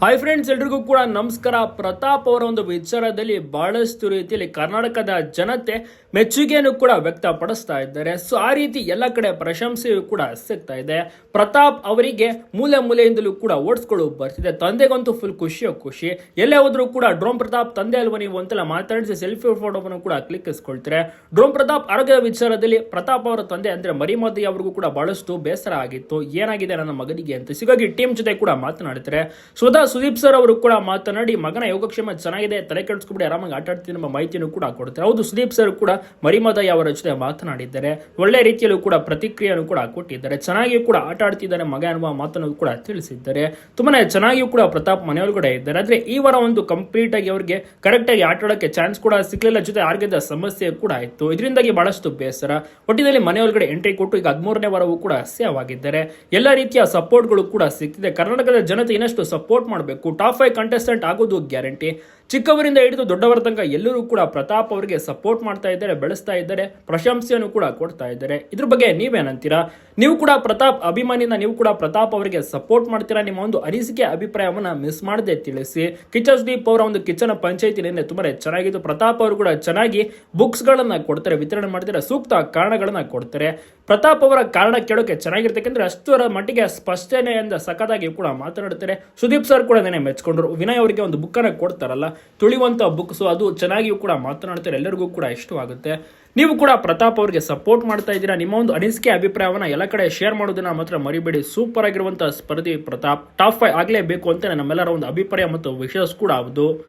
Hi friends ಎಲ್ರಿಗೂ ಕೂಡ ನಮಸ್ಕಾರ. ಪ್ರತಾಪ್ ಅವರ ಒಂದು ವಿಚಾರದಲ್ಲಿ ಬಹಳಷ್ಟು ರೀತಿಯಲ್ಲಿ ಕರ್ನಾಟಕದ ಜನತೆ ಮೆಚ್ಚುಗೆಯನ್ನು ಕೂಡ ವ್ಯಕ್ತಪಡಿಸ್ತಾ ಇದ್ದಾರೆ. ಸೊ ಆ ರೀತಿ ಎಲ್ಲ ಕಡೆ ಪ್ರಶಂಸೆಯೂ ಕೂಡ ಸಿಗ್ತಾ ಇದೆ. ಪ್ರತಾಪ್ ಅವರಿಗೆ ಮೂಲೆ ಮೂಲೆಯಿಂದಲೂ ಕೂಡ ಓಡಿಸ್ಕೊಳ್ಳು ಬರ್ತಿದೆ. ತಂದೆಗಂತೂ ಫುಲ್ ಖುಷಿಯೋ ಖುಷಿ. ಎಲ್ಲೇ ಹೋದ್ರೂ ಕೂಡ ಡ್ರೋನ್ ಪ್ರತಾಪ್ ತಂದೆ ಅಲ್ವ ನೀವು ಅಂತೆಲ್ಲ ಮಾತಾಡಿಸಿ ಸೆಲ್ಫಿ ಫೋಟೋವನ್ನು ಕೂಡ ಕ್ಲಿಕ್ಕಿಸ್ಕೊಳ್ತಾರೆ? ಡ್ರೋನ್ ಪ್ರತಾಪ್ ಆರೋಗ್ಯದ ವಿಚಾರದಲ್ಲಿ ಪ್ರತಾಪ್ ಅವರ ತಂದೆ ಅಂದ್ರೆ ಮರಿಮದಿ ಅವ್ರಿಗೂ ಕೂಡ ಬಹಳಷ್ಟು ಬೇಸರ ಆಗಿತ್ತು. ಏನಾಗಿದೆ ನನ್ನ ಮಗನಿಗೆ ಅಂತ. ಸಿಗಾಗಿ ಟೀಮ್ ಜೊತೆ ಕೂಡ ಮಾತನಾಡ್ತಾರೆ ಸ್ವತಃ ಸುದೀಪ್ ಸರ್ ಅವರು ಕೂಡ ಮಾತನಾಡಿ, ಮಗನ ಯೋಗಕ್ಷೇಮ ಚೆನ್ನಾಗಿದೆ, ತಲೆ ಕೆಡಿಸ್ಕೊಬಿಡಿ, ಆರಾಮಾಗಿ ಆಟ ಆಡ್ತೀನಿ ಎಂಬ ಮಾಹಿತಿಯನ್ನು ಕೂಡ ಕೊಡ್ತಾರೆ. ಹೌದು, ಸುದೀಪ್ ಸರ್ ಕೂಡ ಮರಿಮದಯ್ಯ ಅವರ ಜೊತೆ ಮಾತನಾಡಿದ್ದಾರೆ. ಒಳ್ಳೆ ರೀತಿಯಲ್ಲೂ ಕೂಡ ಪ್ರತಿಕ್ರಿಯೆಯನ್ನು ಕೂಡ ಕೊಟ್ಟಿದ್ದಾರೆ. ಚೆನ್ನಾಗಿಯೂ ಕೂಡ ಆಟ ಆಡ್ತಿದ್ದಾರೆ ಮಗ ಎನ್ನುವ ಮಾತನ್ನು ಕೂಡ ತಿಳಿಸಿದ್ದಾರೆ. ತುಂಬಾನೇ ಚೆನ್ನಾಗಿಯೂ ಕೂಡ ಪ್ರತಾಪ್ ಮನೆಯೊಳಗಡೆ ಇದ್ದಾರೆ. ಆದ್ರೆ ಈ ವಾರ ಒಂದು ಕಂಪ್ಲೀಟ್ ಆಗಿ ಅವರಿಗೆ ಕರೆಕ್ಟ್ ಆಗಿ ಆಟ ಆಡೋಕ್ಕೆ ಚಾನ್ಸ್ ಕೂಡ ಸಿಗ್ಲಿಲ್ಲ. ಜೊತೆ ಆರೋಗ್ಯದ ಸಮಸ್ಯೆ ಕೂಡ ಇತ್ತು ಇದರಿಂದಾಗಿ ಬಹಳಷ್ಟು ಬೇಸರ. ಒಟ್ಟಿನಲ್ಲಿ ಮನೆಯೊಳಗಡೆ ಎಂಟ್ರಿ ಕೊಟ್ಟು ಈಗ ಹದಿಮೂರನೇ ವಾರವೂ ಕೂಡ ಸೇವ್ ಆಗಿದ್ದಾರೆ ಎಲ್ಲ ರೀತಿಯ ಸಪೋರ್ಟ್ಗಳು ಕೂಡ ಸಿಗ್ತಿದೆ. ಕರ್ನಾಟಕದ ಜನತೆ ಇನ್ನಷ್ಟು ಸಪೋರ್ಟ್ ಮಾಡಬೇಕು. ಟಾಪ್ ಫೈವ್ ಕಂಟೆಸ್ಟೆಂಟ್ ಆಗೋದು ಗ್ಯಾರಂಟಿ. ಚಿಕ್ಕವರಿಂದ ಹಿಡಿದು ದೊಡ್ಡವರ ತನಕ ಎಲ್ಲರೂ ಕೂಡ ಪ್ರತಾಪ್ ಅವರಿಗೆ ಸಪೋರ್ಟ್ ಮಾಡ್ತಾ ಇದ್ದಾರೆ, ಬೆಳೆಸ್ತಾ ಇದ್ದಾರೆ, ಪ್ರಶಂಸೆಯನ್ನು ಕೂಡ ಕೊಡ್ತಾ ಇದ್ದಾರೆ. ಇದ್ರ ಬಗ್ಗೆ ನೀವೇನಂತೀರಾ? ನೀವು ಕೂಡ ಪ್ರತಾಪ್ ಅಭಿಮಾನಿನ ನೀವು ಕೂಡ ಪ್ರತಾಪ್ ಅವರಿಗೆ ಸಪೋರ್ಟ್ ಮಾಡ್ತೀರಾ? ನಿಮ್ಮ ಒಂದು ಅನಿಸಿಕೆ, ಅಭಿಪ್ರಾಯವನ್ನ ಮಿಸ್ ಮಾಡದೆ ತಿಳಿಸಿ. ಕಿಚನ್ ದೀಪ್ ಅವರ ಒಂದು ಕಿಚನ್ ಪಂಚಾಯತಿ ನಿನ್ನೆ ತುಂಬಾ ಚೆನ್ನಾಗಿದ್ದು ಪ್ರತಾಪ್ ಅವರು ಕೂಡ ಚೆನ್ನಾಗಿ ಬುಕ್ಸ್ ಗಳನ್ನ ಕೊಡ್ತಾರೆ, ವಿತರಣೆ ಮಾಡ್ತಾರೆ, ಸೂಕ್ತ ಕಾರಣಗಳನ್ನ ಕೊಡ್ತಾರೆ. ಪ್ರತಾಪ್ ಅವರ ಕಾರಣ ಕೇಳೋಕೆ ಚೆನ್ನಾಗಿರ್ತಕ್ಕಂದ್ರೆ ಅಷ್ಟರ ಮಟ್ಟಿಗೆ ಸ್ಪಷ್ಟನೆಯಿಂದ ಸಖತ್ತಾಗಿ ಕೂಡ ಮಾತನಾಡ್ತಾರೆ. ಸುದೀಪ್ ಸರ್ ಕೂಡ ನೆನೆ ಮೆಚ್ಕೊಂಡ್ರು ವಿನಯ್ ಅವರಿಗೆ ಒಂದು ಬುಕ್ಕನ್ನು ಕೊಡ್ತಾರಲ್ಲ, ತುಳಿಯುವಂತ ಬುಕ್ಸ್ ಅದು ಚೆನ್ನಾಗಿಯೂ ಕೂಡ ಮಾತನಾಡ್ತಾರೆ, ಎಲ್ಲರಿಗೂ ಕೂಡ ಇಷ್ಟವಾಗುತ್ತೆ. ನೀವು ಕೂಡ ಪ್ರತಾಪ್ ಅವರಿಗೆ ಸಪೋರ್ಟ್ ಮಾಡ್ತಾ ಇದ್ದೀರಾ? ನಿಮ್ಮ ಒಂದು ಅನಿಸಿಕೆ, ಅಭಿಪ್ರಾಯವನ್ನ ಎಲ್ಲ ಕಡೆ ಶೇರ್ ಮಾಡೋದನ್ನ ಮಾತ್ರ ಮರಿಬೇಡಿ. ಸೂಪರ್ ಆಗಿರುವಂಥ ಸ್ಪರ್ಧಿ ಪ್ರತಾಪ್. ಟಾಪ್ ಫೈವ್ ಆಗಲೇಬೇಕು ಅಂತ ನಮ್ಮೆಲ್ಲರ ಒಂದು ಅಭಿಪ್ರಾಯ ಮತ್ತು ವಿಶ್ವಾಸ ಕೂಡ ಹೌದು.